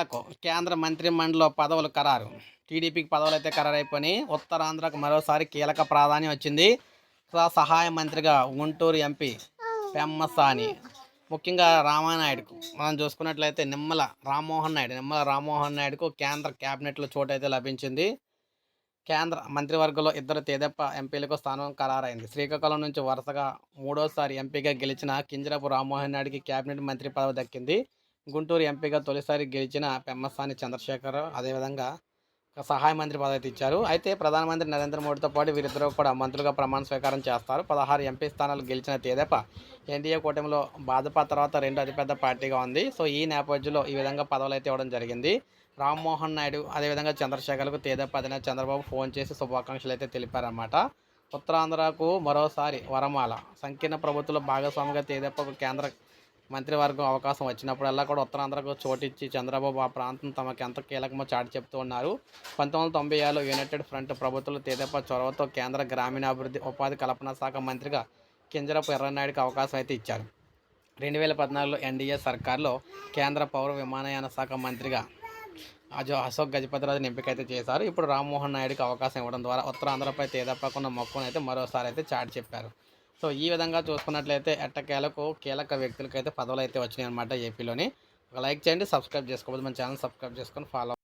ఎట్టకేలకు కేంద్ర మంత్రి మండలి పదవులు ఖరారు. టీడీపీకి పదవులు అయితే ఖరారైపోయినాయి. ఉత్తరాంధ్రకు మరోసారి కీలక ప్రాధాన్యం వచ్చింది. స- సహాయ మంత్రిగా గుంటూరు ఎంపీ పెమ్మసాని. ముఖ్యంగా రామానాయుడుకు. మనం చూసుకున్నట్లయితే నిమ్మల రామ్మోహన్ నాయుడు. నిమ్మల రామ్మోహన్ నాయుడుకు కేంద్ర క్యాబినెట్లో చోటు అయితే లభించింది. కేంద్ర మంత్రివర్గంలో ఇద్దరు తేదెప్ప ఎంపీలకు స్థానం ఖరారైంది. శ్రీకాకుళం నుంచి వరుసగా మూడోసారి ఎంపీగా గెలిచిన కింజరపు రామ్మోహన్ నాయుడుకి కేబినెట్ మంత్రి పదవి దక్కింది. గుంటూరు ఎంపీగా తొలిసారి గెలిచిన పెమ్మసాని చంద్రశేఖర్ అదేవిధంగా ఒక సహాయ మంత్రి పదవి ఇచ్చారు. అయితే ప్రధానమంత్రి నరేంద్ర మోడీతో పాటు వీరిద్దరూ కూడా మంత్రులుగా ప్రమాణ స్వీకారం చేస్తారు. పదహారు ఎంపీ స్థానాలు గెలిచిన తెదేపా ఎన్డీఏ కూటమిలో భాజపా తర్వాత రెండు అతిపెద్ద పార్టీగా ఉంది. సో ఈ నేపథ్యంలో ఈ విధంగా పదవులు అయితే ఇవ్వడం జరిగింది. రామ్మోహన్ నాయుడు అదేవిధంగా చంద్రశేఖర్కు తేదేపా అధినేత చంద్రబాబు ఫోన్ చేసి శుభాకాంక్షలు అయితే తెలిపారన్నమాట. ఉత్తరాంధ్రకు మరోసారి వరమాల సంకీర్ణ ప్రభుత్వంలో భాగస్వామిగా తేదేపాకు కేంద్ర మంత్రివర్గం అవకాశం వచ్చినప్పుడల్లా కూడా ఉత్తరాంధ్రకు చోటిచ్చి చంద్రబాబు ఆ ప్రాంతం తమకు ఎంత కీలకమో చాటి చెప్తూ ఉన్నారు. పంతొమ్మిది వందల తొంభై ఏడులో యునైటెడ్ ఫ్రంట్ ప్రభుత్వంలో తేదేపా చొరవతో కేంద్ర గ్రామీణాభివృద్ధి ఉపాధి కల్పన శాఖ మంత్రిగా కింజరపు ఎర్రనాయుడికి అవకాశం అయితే ఇచ్చారు. రెండు వేల పద్నాలుగులో ఎన్డీఏ సర్కార్లో కేంద్ర పౌర విమానయాన శాఖ మంత్రిగా అజో అశోక్ గజపతిరాజుని ఎంపిక అయితే చేశారు. ఇప్పుడు రామ్మోహన్ నాయుడుకి అవకాశం ఇవ్వడం ద్వారా ఉత్తరాంధ్రపై తేదప్పకున్న మొక్కును అయితే మరోసారి అయితే చాటి చెప్పారు. సో ఈ విధంగా చూసుకున్నట్లయితే ఎట్టకేలకు కీలక వ్యక్తులకైతే పదవులు అయితే వచ్చినాయి అనమాట ఏపీలోని. ఒక లైక్ చేయండి సబ్స్క్రైబ్ చేసుకోవద్దు మన ఛానల్ సబ్స్క్రైబ్ చేసుకొని ఫాలో